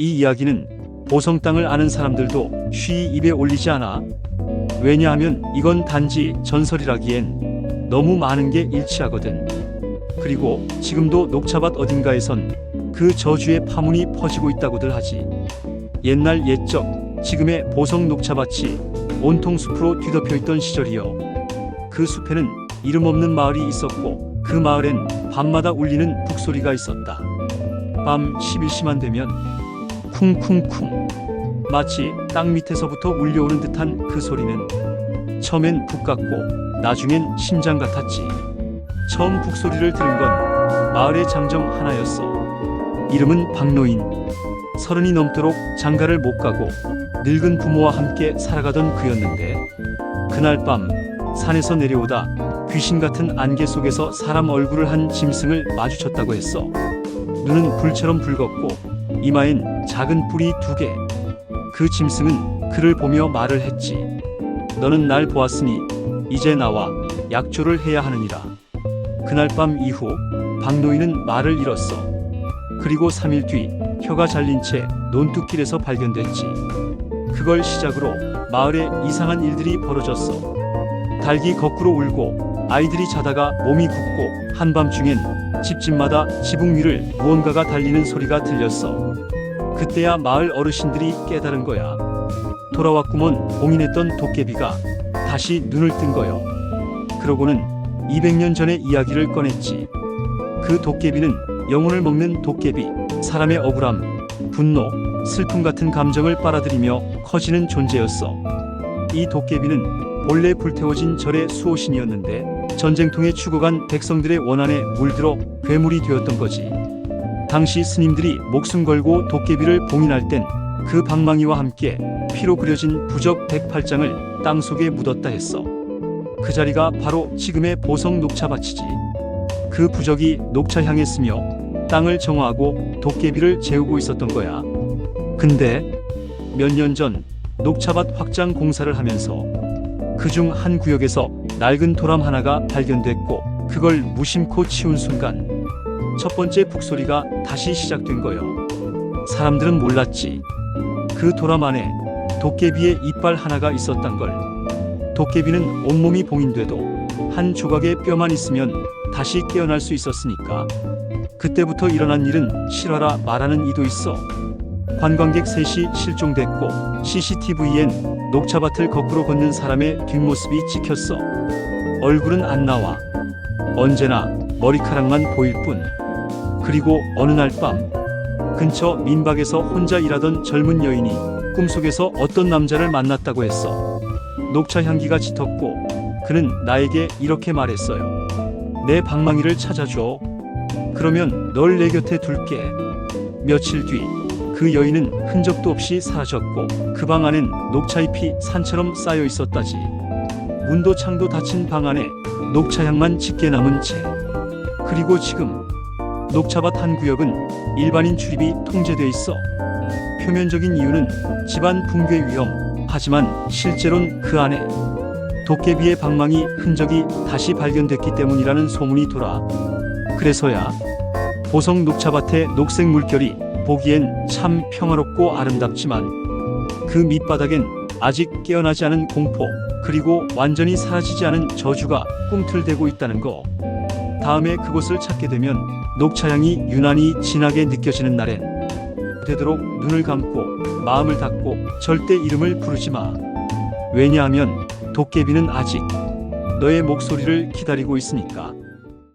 이 이야기는 보성 땅을 아는 사람들도 쉬이 입에 올리지 않아. 왜냐하면 이건 단지 전설이라기엔 너무 많은 게 일치하거든. 그리고 지금도 녹차밭 어딘가에선 그 저주의 파문이 퍼지고 있다고들 하지. 옛날 옛적 지금의 보성 녹차밭이 온통 숲으로 뒤덮여 있던 시절이요. 그 숲에는 이름 없는 마을이 있었고 그 마을엔 밤마다 울리는 북소리가 있었다. 밤 11시만 되면 쿵쿵쿵 마치 땅 밑에서부터 울려오는 듯한 그 소리는 처음엔 북 같고 나중엔 심장 같았지. 처음 북소리를 들은 건 마을의 장정 하나였어. 이름은 박노인. 서른이 넘도록 장가를 못 가고 늙은 부모와 함께 살아가던 그였는데 그날 밤 산에서 내려오다 귀신 같은 안개 속에서 사람 얼굴을 한 짐승을 마주쳤다고 했어. 눈은 불처럼 붉었고 이마엔 작은 뿔이 두 개. 그 짐승은 그를 보며 말을 했지. 너는 날 보았으니 이제 나와 약조를 해야 하느니라. 그날 밤 이후 박노인은 말을 잃었어. 그리고 3일 뒤 혀가 잘린 채 논뚝길에서 발견됐지. 그걸 시작으로 마을에 이상한 일들이 벌어졌어. 닭이 거꾸로 울고 아이들이 자다가 몸이 굽고 한밤중엔 집집마다 지붕 위를 무언가가 달리는 소리가 들렸어. 그때야 마을 어르신들이 깨달은 거야. 돌아왔구먼 봉인했던 도깨비가 다시 눈을 뜬 거요. 그러고는 200년 전의 이야기를 꺼냈지. 그 도깨비는 영혼을 먹는 도깨비, 사람의 억울함, 분노, 슬픔 같은 감정을 빨아들이며 커지는 존재였어. 이 도깨비는 본래 불태워진 절의 수호신이었는데 전쟁통에 죽어간 백성들의 원한에 물들어 괴물이 되었던 거지. 당시 스님들이 목숨 걸고 도깨비를 봉인할 땐 그 방망이와 함께 피로 그려진 부적 108장을 땅 속에 묻었다 했어. 그 자리가 바로 지금의 보성 녹차밭이지. 그 부적이 녹차향에 스며 땅을 정화하고 도깨비를 재우고 있었던 거야. 근데 몇 년 전 녹차밭 확장 공사를 하면서 그중 한 구역에서 낡은 도람 하나가 발견됐고 그걸 무심코 치운 순간 첫 번째 북소리가 다시 시작된 거요. 사람들은 몰랐지. 그 도람 안에 도깨비의 이빨 하나가 있었단 걸. 도깨비는 온몸이 봉인돼도 한 조각의 뼈만 있으면 다시 깨어날 수 있었으니까. 그때부터 일어난 일은 실화라 말하는 이도 있어. 관광객 셋이 실종됐고 CCTV엔 녹차밭을 거꾸로 걷는 사람의 뒷모습이 찍혔어. 얼굴은 안 나와. 언제나 머리카락만 보일 뿐. 그리고 어느 날 밤 근처 민박에서 혼자 일하던 젊은 여인이 꿈속에서 어떤 남자를 만났다고 했어. 녹차 향기가 짙었고 그는 나에게 이렇게 말했어요. 내 방망이를 찾아줘. 그러면 널 내 곁에 둘게. 며칠 뒤 그 여인은 흔적도 없이 사라졌고 그 방 안엔 녹차잎이 산처럼 쌓여 있었다지. 문도 창도 닫힌 방 안에 녹차향만 짙게 남은 채. 그리고 지금 녹차밭 한 구역은 일반인 출입이 통제돼 있어. 표면적인 이유는 집안 붕괴 위험. 하지만 실제론 그 안에 도깨비의 방망이 흔적이 다시 발견됐기 때문이라는 소문이 돌아. 그래서야 보성 녹차밭의 녹색 물결이 보기엔 참 평화롭고 아름답지만 그 밑바닥엔 아직 깨어나지 않은 공포 그리고 완전히 사라지지 않은 저주가 꿈틀대고 있다는 거. 다음에 그곳을 찾게 되면 녹차향이 유난히 진하게 느껴지는 날엔 되도록 눈을 감고 마음을 닫고 절대 이름을 부르지 마. 왜냐하면 도깨비는 아직 너의 목소리를 기다리고 있으니까.